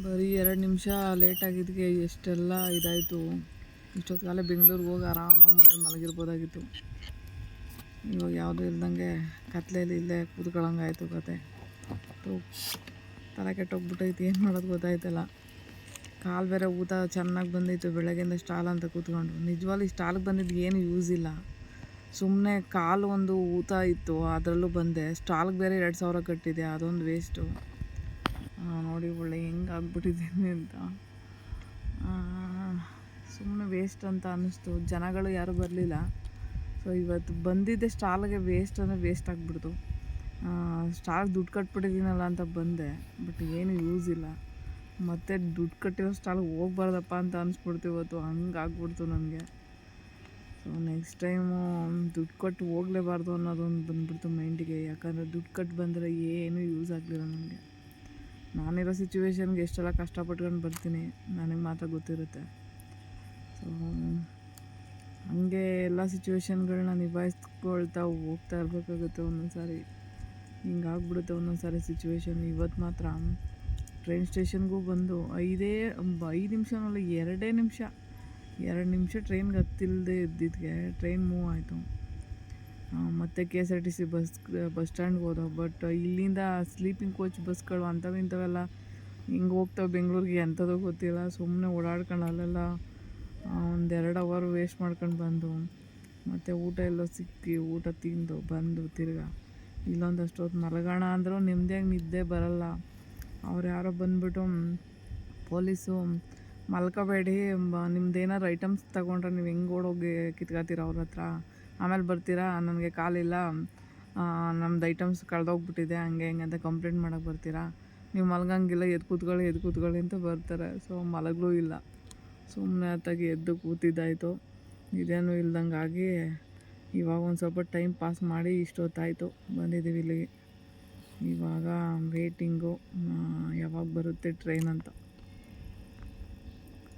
ಬರೀ ಎರಡು ನಿಮಿಷ ಲೇಟ್ ಆಗಿದ್ದಕ್ಕೆ ಎಷ್ಟೆಲ್ಲ ಇದಾಯಿತು. ಇಷ್ಟೊತ್ತಿಗಾಲೇ ಬೆಂಗಳೂರಿಗೆ ಹೋಗಿ ಆರಾಮಾಗಿ ಮನೇಲಿ ಮಲಗಿರ್ಬೋದಾಗಿತ್ತು. ಇವಾಗ ಯಾವುದೂ ಇಲ್ದಂಗೆ ಕತ್ಲೆಯಲ್ಲಿ ಇಲ್ಲೇ ಕೂತ್ಕೊಳ್ಳೋಂಗಾಯಿತು ಕತೆ. ತೋ ತಲೆ ಕೆಟ್ಟೋಗ್ಬಿಟ್ಟೈತಿ, ಏನು ಮಾಡೋದು ಗೊತ್ತಾಯ್ತಲ್ಲ. ಕಾಲು ಬೇರೆ ಊತ ಚೆನ್ನಾಗಿ ಬಂದಿತ್ತು ಬೆಳಗ್ಗೆಯಿಂದ ಸ್ಟಾಲ್ ಅಂತ ಕೂತ್ಕೊಂಡು. ನಿಜವಾಗ್ಲೂ ಸ್ಟಾಲ್ಗೆ ಬಂದಿದ್ದು ಏನು ಯೂಸ್ ಇಲ್ಲ. ಸುಮ್ಮನೆ ಕಾಲು ಒಂದು ಊತ ಇತ್ತು, ಅದರಲ್ಲೂ ಬಂದೆ. ಸ್ಟಾಲ್ಗೆ ಬೇರೆ ಎರಡು ಸಾವಿರ ಕಟ್ಟಿದೆ, ಅದೊಂದು ವೇಸ್ಟು ನೋಡಿ ಆಗ್ಬಿಟ್ಟಿದ್ದೀನಿ ಅಂತ. ಸುಮ್ಮನೆ ವೇಸ್ಟ್ ಅಂತ ಅನ್ನಿಸ್ತು. ಜನಗಳು ಯಾರೂ ಬರಲಿಲ್ಲ. ಸೊ ಇವತ್ತು ಬಂದಿದ್ದೆ ಸ್ಟಾಲ್ಗೆ ವೇಸ್ಟ್ ಅಂದರೆ ವೇಸ್ಟ್ ಆಗಿಬಿಡ್ತು. ಸ್ಟಾಲ್ ದುಡ್ಡು ಕಟ್ಬಿಟ್ಟಿದ್ದೀನಲ್ಲ ಅಂತ ಬಂದೆ. ಬಟ್ ಏನು ಯೂಸ್ ಇಲ್ಲ. ಮತ್ತೆ ದುಡ್ಡು ಕಟ್ಟಿರೋ ಸ್ಟಾಲ್ಗೆ ಹೋಗ್ಬಾರ್ದಪ್ಪ ಅಂತ ಅನಿಸ್ಬಿಡ್ತು ಇವತ್ತು. ಹಂಗೆ ಆಗ್ಬಿಡ್ತು ನನಗೆ. ಸೊ ನೆಕ್ಸ್ಟ್ ಟೈಮು ದುಡ್ಡು ಕೊಟ್ಟು ಹೋಗಲೇಬಾರ್ದು ಅನ್ನೋದೊಂದು ಬಂದ್ಬಿಡ್ತು ಮೈಂಡಿಗೆ ಯಾಕಂದರೆ ದುಡ್ಡು ಕಟ್ಟು ಬಂದರೆ ಏನೂ ಯೂಸ್ ಆಗಲಿಲ್ಲ ನನಗೆ. ನಾನಿರೋ ಸಿಚುವೇಶನ್ಗೆ ಎಷ್ಟೆಲ್ಲ ಕಷ್ಟಪಟ್ಕೊಂಡು ಬರ್ತೀನಿ, ನನಗೆ ಮಾತ್ರ ಗೊತ್ತಿರುತ್ತೆ. ಸೊ ಹಾಗೆ ಎಲ್ಲ ಸಿಚುವೇಶನ್ಗಳನ್ನ ನಿಭಾಯಿಸ್ಕೊಳ್ತಾ ಹೋಗ್ತಾ ಇರಬೇಕಾಗುತ್ತೆ ಒಂದೊಂದು ಸಾರಿ ಹಿಂಗಾಗ್ಬಿಡುತ್ತೆ ಒಂದೊಂದು ಸಾರಿ ಸಿಚುವೇಶನ್ ಇವತ್ತು ಮಾತ್ರ ಟ್ರೈನ್ ಸ್ಟೇಷನ್ಗೂ ಬಂದು ಐದೇ, ಐದು ನಿಮಿಷನಲ್ಲ, ಎರಡೇ ನಿಮಿಷ. ಎರಡು ನಿಮಿಷ ಟ್ರೈನ್ಗೆ ಹತ್ತಿಲ್ಲದೆ ಇದ್ದಿದ್ದಕ್ಕೆ ಟ್ರೈನ್ ಮೂವ್ ಆಯಿತು. ಮತ್ತು K S R T C bus bus ಸ್ಟ್ಯಾಂಡ್ಗೆ ಹೋದೋ ಬಟ್ ಇಲ್ಲಿಂದ ಸ್ಲೀಪಿಂಗ್ ಕೋಚ್ ಬಸ್ಗಳು ಅಂಥವು ಇಂಥವೆಲ್ಲ ಹಿಂಗೆ ಹೋಗ್ತಾವೆ ಬೆಂಗಳೂರಿಗೆ ಎಂಥದೋ ಗೊತ್ತಿಲ್ಲ. ಸುಮ್ಮನೆ ಓಡಾಡ್ಕೊಂಡು ಅಲ್ಲೆಲ್ಲ ಒಂದೆರಡು ಅವರ್ ವೇಸ್ಟ್ ಮಾಡ್ಕೊಂಡು ಬಂದು, ಮತ್ತು ಊಟ ಎಲ್ಲ ಸಿಕ್ಕಿ ಊಟ ತಿಂದು ಬಂದು ತಿರ್ಗಾ ಇಲ್ಲೊಂದಷ್ಟು ಹೊತ್ತು ಮಲಗೋಣ ಅಂದರೂ ನೆಮ್ಮದಿಯಾಗಿ ನಿದ್ದೆ ಬರಲ್ಲ. ಅವ್ರು ಯಾರೋ ಬಂದುಬಿಟ್ಟು ಪೊಲೀಸು, ಮಲ್ಕೋಬೇಡಿ ನಿಮ್ದು ಏನಾರು ಐಟಮ್ಸ್ ತಗೊಂಡ್ರೆ ನೀವು ಹೆಂಗೆ ಓಡೋಗಿ ಕಿತ್ಕೋತೀರ ಅವ್ರ ಹತ್ರ? ಆಮೇಲೆ ಬರ್ತೀರಾ? ನನಗೆ ಕಾಲಿಲ್ಲ. ನಮ್ದು ಐಟಮ್ಸ್ ಕಳೆದೋಗ್ಬಿಟ್ಟಿದೆ. ಹಂಗೆ ಹಿಂಗೆ ಅಂತ ಕಂಪ್ಲೇಂಟ್ ಮಾಡೋಕೆ ಬರ್ತೀರಾ? ನೀವು ಮಲಗಂಗಿಲ್ಲ ಎದ್ದು ಕೂತ್ಕೊಳ್ಳಿ ಎದ್ದು ಕೂತ್ಕೊಳ್ಳಿ ಅಂತ ಬರ್ತಾರೆ. ಸೊ ಮಲಗಲೂ ಇಲ್ಲ. ಸುಮ್ಮನೆ ಅತ್ತಾಗಿ ಎದ್ದು ಕೂತಿದ್ದಾಯಿತು. ಇದೇನು ಇಲ್ದಂಗಾಗಿ ಇವಾಗ ಒಂದು ಸ್ವಲ್ಪ ಟೈಮ್ ಪಾಸ್ ಮಾಡಿ ಇಷ್ಟೊತ್ತಾಯಿತು. ಬಂದಿದ್ದೀವಿ ಇಲ್ಲಿಗೆ. ಇವಾಗ ವೇಟಿಂಗು ಯಾವಾಗ ಬರುತ್ತೆ ಟ್ರೈನ್ ಅಂತ.